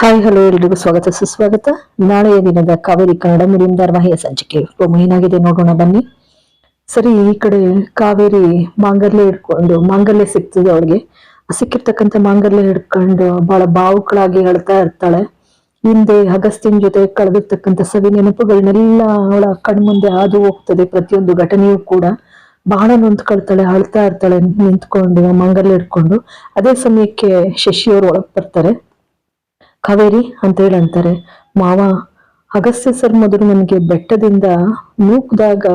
Hi hello ಎಲ್ರಿಗೂ ಸ್ವಾಗತ, ಸುಸ್ವಾಗತ. ನಾಳೆಯ ದಿನದ ಕಾವೇರಿ ಕನ್ನಡ ಮೀಡಿಯಂ ಧಾರಾವಾಹಿಯ ಸಂಚಿಕೆ ಏನಾಗಿದೆ ನೋಡೋಣ, ಬನ್ನಿ. ಸರಿ, ಈ ಕಡೆ ಕಾವೇರಿ ಮಾಂಗಲ್ಯ ಹಿಡ್ಕೊಂಡು, ಮಾಂಗಲ್ಯ ಸಿಗ್ತದೆ ಅವಳಿಗೆ. ಸಿಕ್ಕಿರ್ತಕ್ಕಂಥ ಮಾಂಗಲ್ಯ ಹಿಡ್ಕೊಂಡು ಬಹಳ ಭಾವುಕಳಾಗಿ ಹೇಳ್ತಾ ಇರ್ತಾಳೆ. ಹಿಂದೆ ಅಗಸ್ತ್ಯನ್ ಜೊತೆ ಕಳೆದಿರ್ತಕ್ಕಂಥ ಸವಿ ನೆನಪುಗಳನ್ನೆಲ್ಲ ಅವಳ ಕಣ್ಮುಂದೆ ಹಾದು ಹೋಗ್ತದೆ. ಪ್ರತಿಯೊಂದು ಘಟನೆಯೂ ಕೂಡ ಬಹಳ ನೊಂದ್ಕೊಳ್ತಾಳೆ, ಅಳ್ತಾ ಇರ್ತಾಳೆ, ನಿಂತ್ಕೊಂಡು ಮಾಂಗಲ್ಯ ಹಿಡ್ಕೊಂಡು. ಅದೇ ಸಮಯಕ್ಕೆ ಶಶಿಯವರು ಒಳಗೆ ಬರ್ತಾರೆ. ಕಾವೇರಿ ಅಂತ ಹೇಳಿ ಅಂತಾರೆ. ಮಾವ, ಅಗಸ್ತ್ಯ ಸರ್ ಮೊದಲು ನನಗೆ ಬೆಟ್ಟದಿಂದ ನೂಕಿದಾಗ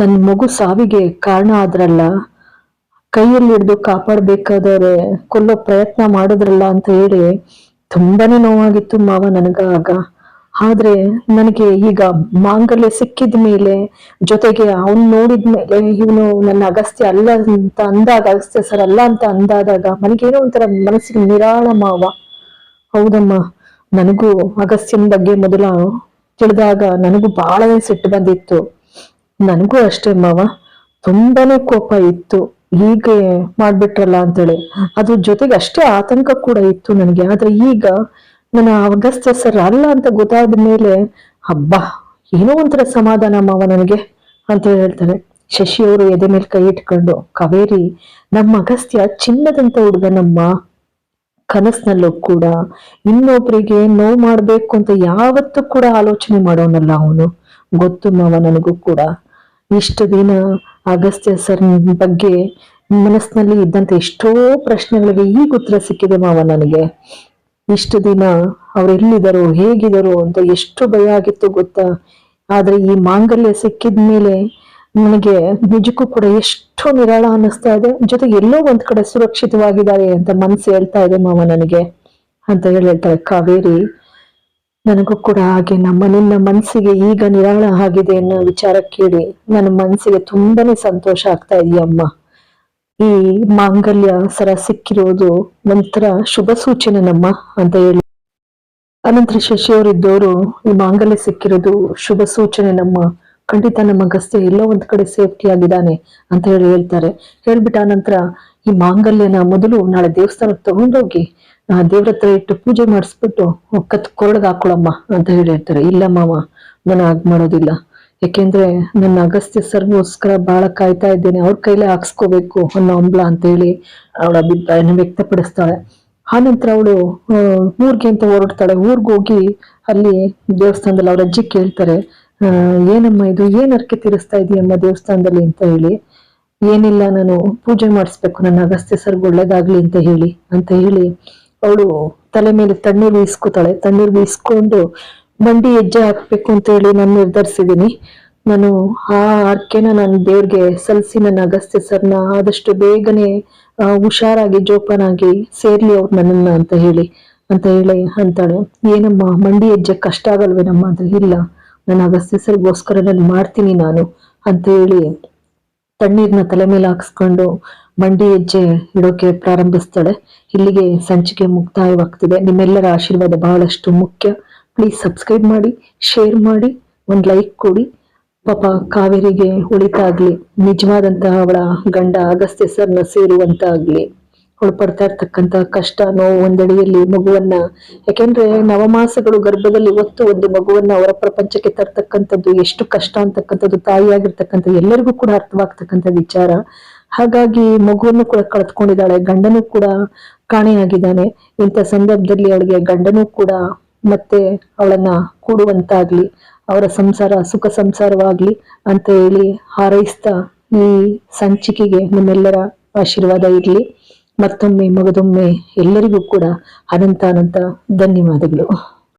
ನನ್ನ ಮಗು ಸಾವಿಗೆ ಕಾರಣ ಆದ್ರಲ್ಲ, ಕೈಯಲ್ಲಿ ಹಿಡಿದು ಕಾಪಾಡಬೇಕಾದರೆ ಕೊಲ್ಲೋ ಪ್ರಯತ್ನ ಮಾಡಿದ್ರಲ್ಲ ಅಂತ ಹೇಳಿ ತುಂಬಾನೇ ನೋವಾಗಿತ್ತು ಮಾವ ನನಗ ಆಗ. ಆದ್ರೆ ನನಗೆ ಈಗ ಮಾಂಗಲ್ಯ ಸಿಕ್ಕಿದ ಮೇಲೆ, ಜೊತೆಗೆ ಅವನ್ ನೋಡಿದ ಮೇಲೆ ಇವನು ನನ್ನ ಅಗಸ್ತ್ಯ ಅಲ್ಲ ಅಂತ ಅಂದಾಗ, ಅಗಸ್ತ್ಯ ಸರ್ ಅಲ್ಲ ಅಂತ ಅಂದಾದಾಗ ನನಗೇನೋ ಒಂಥರ ಮನಸ್ಸಿಗೆ ನಿರಾಳ ಮಾವ. ಹೌದಮ್ಮ. ನನಗೂ ಅಗಸ್ತ್ಯನ ಬಗ್ಗೆ ಮೊದಲ ತಿಳಿದಾಗ ನನಗೂ ಬಹಳನೇ ಸಿಟ್ಟು ಬಂದಿತ್ತು. ನನಗೂ ಅಷ್ಟೇ ಮಾವ. ತುಂಬಾನೇ ಕೋಪ ಇತ್ತು. ಹೀಗೆ ಮಾಡ್ಬಿಟ್ರಲ್ಲ ಅಂತೇಳಿ. ಅದ್ರ ಜೊತೆಗೆ ಅಷ್ಟೇ ಆತಂಕ ಕೂಡ ಇತ್ತು ನನಗೆ. ಆದ್ರೆ ಈಗ ನನ್ನ ಅಗಸ್ತ್ಯ ಸರ್ ಅಲ್ಲ ಅಂತ ಗೊತ್ತಾದ ಮೇಲೆ ಹಬ್ಬ ಏನೋ ಒಂಥರ ಸಮಾಧಾನ ಮಾವ ನನಗೆ ಅಂತ ಹೇಳ್ತಾರೆ. ಶಶಿ ಅವರು ಎದೆ ಮೇಲೆ ಕೈ ಇಟ್ಕೊಂಡು, ಕಾವೇರಿ, ನಮ್ಮ ಅಗಸ್ತ್ಯ ಚಿನ್ನದಂತ ಹುಡುಗನಮ್ಮ. ಕನಸಿನಲ್ಲೂ ಕೂಡ ಇನ್ನೊಬ್ಬರಿಗೆ ನೋವು ಮಾಡ್ಬೇಕು ಅಂತ ಯಾವತ್ತೂ ಕೂಡ ಆಲೋಚನೆ ಮಾಡೋನಲ್ಲ ಅವನು. ಗೊತ್ತು ಮಾವ ನನಗೂ ಕೂಡ. ಇಷ್ಟು ದಿನ ಅಗಸ್ತ್ಯ ಸರ್ ಬಗ್ಗೆ ಮನಸ್ಸಿನಲ್ಲಿ ಇದ್ದಂತ ಎಷ್ಟೋ ಪ್ರಶ್ನೆಗಳಿಗೆ ಈಗ ಉತ್ತರ ಸಿಕ್ಕಿದೆ ಮಾವ ನನಗೆ. ಇಷ್ಟು ದಿನ ಅವ್ರು ಎಲ್ಲಿದ್ದರು, ಹೇಗಿದ್ದಾರೋ ಅಂತ ಎಷ್ಟು ಭಯ ಆಗಿತ್ತು ಗೊತ್ತಾ? ಆದ್ರೆ ಈ ಮಾಂಗಲ್ಯ ಸಿಕ್ಕಿದ ಮೇಲೆ ನನಗೆ ನಿಜಕ್ಕೂ ಕೂಡ ಎಷ್ಟು ನಿರಾಳ ಅನ್ನಿಸ್ತಾ ಇದೆ. ಜೊತೆಗೆ ಎಲ್ಲೋ ಒಂದ್ ಕಡೆ ಸುರಕ್ಷಿತವಾಗಿದ್ದಾರೆ ಅಂತ ಮನ್ಸು ಹೇಳ್ತಾ ಇದೆ ಮಾವ ನನಗೆ ಅಂತ ಹೇಳಿ ಹೇಳ್ತಾರೆ ಕಾವೇರಿ. ನನಗೂ ಕೂಡ ಹಾಗೆ ನಮ್ಮ ನಿನ್ನ ಮನಸ್ಸಿಗೆ ಈಗ ನಿರಾಳ ಆಗಿದೆ ಅನ್ನೋ ವಿಚಾರ ಕೇಳಿ ನನ್ನ ಮನಸ್ಸಿಗೆ ತುಂಬಾನೇ ಸಂತೋಷ ಆಗ್ತಾ ಇದೆಯಮ್ಮ ಈ ಮಾಂಗಲ್ಯ ಸರ ಸಿಕ್ಕಿರೋದು ಒಂಥರ ಶುಭ ಸೂಚನೆ ನಮ್ಮ ಅಂತ ಹೇಳಿ. ಅನಂತರ ಶಶಿಯವರಿದ್ದವರು ಈ ಮಾಂಗಲ್ಯ ಸಿಕ್ಕಿರೋದು ಶುಭ ಸೂಚನೆ ನಮ್ಮ ಖಂಡಿತ ನಮ್ಮ ಅಗಸ್ತ್ಯ ಎಲ್ಲೋ ಒಂದ್ ಕಡೆ ಸೇಫ್ಟಿ ಆಗಿದ್ದಾನೆ ಅಂತ ಹೇಳಿ ಹೇಳ್ತಾರೆ. ಹೇಳ್ಬಿಟ್ಟ ನಂತರ ಈ ಮಾಂಗಲ್ಯನ ಮೊದಲು ನಾಳೆ ದೇವಸ್ಥಾನಕ್ಕೆ ತಗೊಂಡೋಗಿ ಆ ದೇವ್ರ ಹತ್ರ ಇಟ್ಟು ಪೂಜೆ ಮಾಡಿಸ್ಬಿಟ್ಟು ಕತ್ ಕೊರಳಗ್ ಹಾಕೊಳಮ್ಮ ಅಂತ ಹೇಳಿ ಹೇಳ್ತಾರೆ. ಇಲ್ಲ ಮಾವ ನಾನು ಆಗ ಮಾಡೋದಿಲ್ಲ. ಯಾಕೆಂದ್ರೆ ನನ್ನ ಅಗಸ್ತ್ಯ ಸರ್ಗೋಸ್ಕರ ಬಹಳ ಕಾಯ್ತಾ ಇದ್ದೇನೆ. ಅವ್ರ ಕೈಲೇ ಹಾಕ್ಸ್ಕೋಬೇಕು ಅನ್ನೋ ಅಂಬ್ಲ ಅಂತ ಹೇಳಿ ಅವಳ ಅಭಿಪ್ರಾಯನ ವ್ಯಕ್ತಪಡಿಸ್ತಾಳೆ. ಆನಂತರ ಅವಳು ಊರ್ಗೆ ಅಂತ ಹೊರಡ್ತಾಳೆ. ಊರ್ಗೋಗಿ ಅಲ್ಲಿ ದೇವಸ್ಥಾನದಲ್ಲಿ ಅವ್ರ ಅಜ್ಜಿ ಕೇಳ್ತಾರೆ. ಆ ಏನಮ್ಮ ಇದು? ಏನ್ ಅರ್ಕೆ ತೀರಿಸ್ತಾ ಇದೆಯಮ್ಮ ದೇವಸ್ಥಾನದಲ್ಲಿ ಅಂತ ಹೇಳಿ? ಏನಿಲ್ಲ, ನಾನು ಪೂಜೆ ಮಾಡಿಸ್ಬೇಕು. ನನ್ನ ಅಗಸ್ತ್ಯ ಸರ್ ಒಳ್ಳೇದಾಗ್ಲಿ ಅಂತ ಹೇಳಿ ಅಂತ ಹೇಳಿ ಅವಳು ತಲೆ ಮೇಲೆ ತಣ್ಣೀರ್ ಬೀಸ್ಕೋತಾಳೆ. ತಣ್ಣೀರ್ ಬೀಸ್ಕೊಂಡು ಮಂಡಿ ಹೆಜ್ಜೆ ಹಾಕ್ಬೇಕು ಅಂತ ಹೇಳಿ ನಾನು ನಿರ್ಧರಿಸಿದೀನಿ ನಾನು ಆ ಅರ್ಕೆನ ನಾನು ದೇವ್ರಿಗೆ ಸಲ್ಲಿಸಿ ನನ್ನ ಅಗಸ್ತ್ಯ ಸರ್ನ ಆದಷ್ಟು ಬೇಗನೆ ಹುಷಾರಾಗಿ, ಜೋಪಾನಾಗಿ ಸೇರ್ಲಿ ಅವ್ರು ನನ್ನನ್ನ ಅಂತ ಹೇಳಿ ಅಂತ ಹೇಳಿ ಅಂತಾಳೆ. ಏನಮ್ಮ, ಮಂಡಿ ಹೆಜ್ಜೆ ಕಷ್ಟ ಆಗಲ್ವೇನಮ್ಮ? ಅಂದ್ರೆ ಇಲ್ಲ. ನನ್ನ ಅಗಸ್ತ್ಯ ಸರ್ಗೋಸ್ಕರ ನಾನು ಮಾಡ್ತೀನಿ ನಾನು ಅಂತ ಹೇಳಿ ತಣ್ಣೀರ್ನ ತಲೆ ಮೇಲೆ ಹಾಕ್ಸ್ಕೊಂಡು ಮಂಡಿ ಹೆಜ್ಜೆ ಇಡೋಕೆ ಪ್ರಾರಂಭಿಸ್ತಾಳೆ. ಇಲ್ಲಿಗೆ ಸಂಚಿಕೆ ಮುಕ್ತಾಯವಾಗ್ತಿದೆ. ನಿಮ್ಮೆಲ್ಲರ ಆಶೀರ್ವಾದ ಬಹಳಷ್ಟು ಮುಖ್ಯ. ಪ್ಲೀಸ್ ಸಬ್ಸ್ಕ್ರೈಬ್ ಮಾಡಿ ಶೇರ್ ಮಾಡಿ, ಒಂದು ಲೈಕ್ ಕೊಡಿ. ಪಾಪ ಕಾವೇರಿಗೆ ಉಳಿತಾಗ್ಲಿ ನಿಜವಾದಂತಹ ಅವಳ ಗಂಡ ಅಗಸ್ತ್ಯ ಸರ್ನ ಸೇರುವಂತಾಗ್ಲಿ. ಅವಳು ಪಡ್ತಾ ಇರ್ತಕ್ಕಂತ ಕಷ್ಟ, ನೋವು ಒಂದಡಿಯಲ್ಲಿ ಮಗುವನ್ನ. ಯಾಕೆಂದ್ರೆ ನವಮಾಸಗಳು ಗರ್ಭದಲ್ಲಿ ಒತ್ತು ಒಂದು ಮಗುವನ್ನ ಅವರ ಪ್ರಪಂಚಕ್ಕೆ ತರ್ತಕ್ಕಂಥದ್ದು ಎಷ್ಟು ಕಷ್ಟ ಅಂತಕ್ಕಂಥದ್ದು ತಾಯಿಯಾಗಿರ್ತಕ್ಕಂಥ ಎಲ್ಲರಿಗೂ ಕೂಡ ಅರ್ಥವಾಗ್ತಕ್ಕಂಥ ವಿಚಾರ. ಹಾಗಾಗಿ ಮಗುವನ್ನು ಕೂಡ ಕಳೆದುಕೊಂಡಿದ್ದಾಳೆ, ಗಂಡನು ಕೂಡ ಕಾಣೆಯಾಗಿದ್ದಾನೆ. ಇಂಥ ಸಂದರ್ಭದಲ್ಲಿ ಅವಳಿಗೆ ಗಂಡನೂ ಕೂಡ ಮತ್ತೆ ಅವಳನ್ನ ಕೂಡುವಂತಾಗ್ಲಿ, ಅವರ ಸಂಸಾರ ಸುಖ ಸಂಸಾರವಾಗ್ಲಿ ಅಂತ ಹೇಳಿ ಹಾರೈಸ್ತಾ ಈ ಸಂಚಿಕೆಗೆ ನಿಮ್ಮೆಲ್ಲರ ಆಶೀರ್ವಾದ ಇರಲಿ. ಮತ್ತೊಮ್ಮೆ ಮಗದೊಮ್ಮೆ ಎಲ್ಲರಿಗೂ ಕೂಡ ಅನಂತ ಅನಂತ ಧನ್ಯವಾದಗಳು.